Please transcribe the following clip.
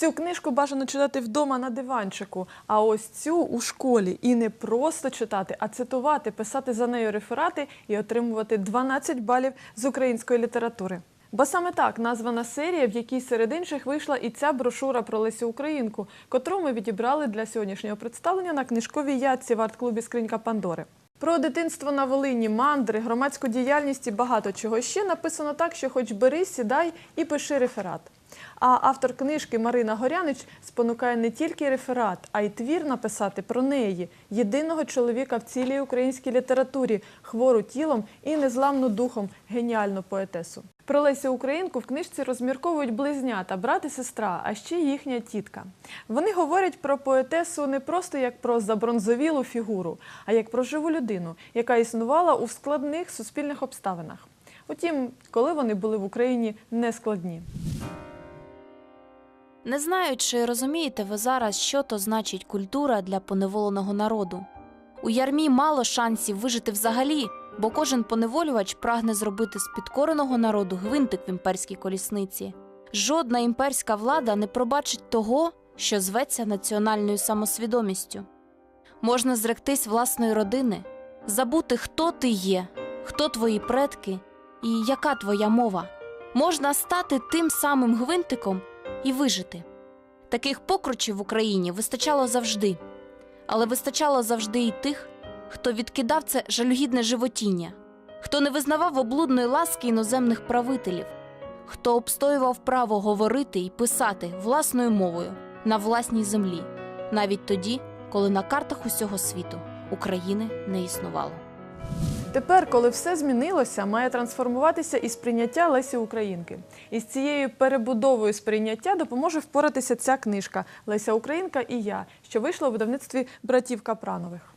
Цю книжку бажано читати вдома на диванчику, а ось цю у школі. І не просто читати, а цитувати, писати за нею реферати і отримувати 12 балів з української літератури. Бо саме так названа серія, в якій серед інших вийшла і ця брошура про Лесю Українку, котру ми відібрали для сьогоднішнього представлення на книжковій ядці в арт-клубі Скринька Пандори. Про дитинство на Волині, мандри, громадську діяльність і багато чого ще написано так, що хоч бери, сідай і пиши реферат. А автор книжки Марина Горянич спонукає не тільки реферат, а й твір написати про неї, єдиного чоловіка в цілій українській літературі, хвору тілом і незламну духом, геніальну поетесу. Про Лесю Українку в книжці розмірковують близнята, брат і сестра, а ще їхня тітка. Вони говорять про поетесу не просто як про забронзовілу фігуру, а як про живу людину, яка існувала у складних суспільних обставинах. Утім, коли вони були в Україні не складні. Не знаю, чи розумієте ви зараз, що то значить культура для поневоленого народу. У ярмі мало шансів вижити взагалі, бо кожен поневолювач прагне зробити з підкореного народу гвинтик в імперській колісниці. Жодна імперська влада не пробачить того, що зветься національною самосвідомістю. Можна зректись власної родини, забути, хто ти є, хто твої предки і яка твоя мова. Можна стати тим самим гвинтиком і вижити. Таких покручів в Україні вистачало завжди, але вистачало завжди і тих, хто відкидав це жалюгідне животіння, хто не визнавав облудної ласки іноземних правителів, хто обстоював право говорити і писати власною мовою на власній землі, навіть тоді, коли на картах усього світу України не існувало. Тепер, коли все змінилося, має трансформуватися і сприйняття Лесі Українки. І з цією перебудовою сприйняття допоможе впоратися ця книжка Леся Українка і я, що вийшла у видавництві братів Капранових.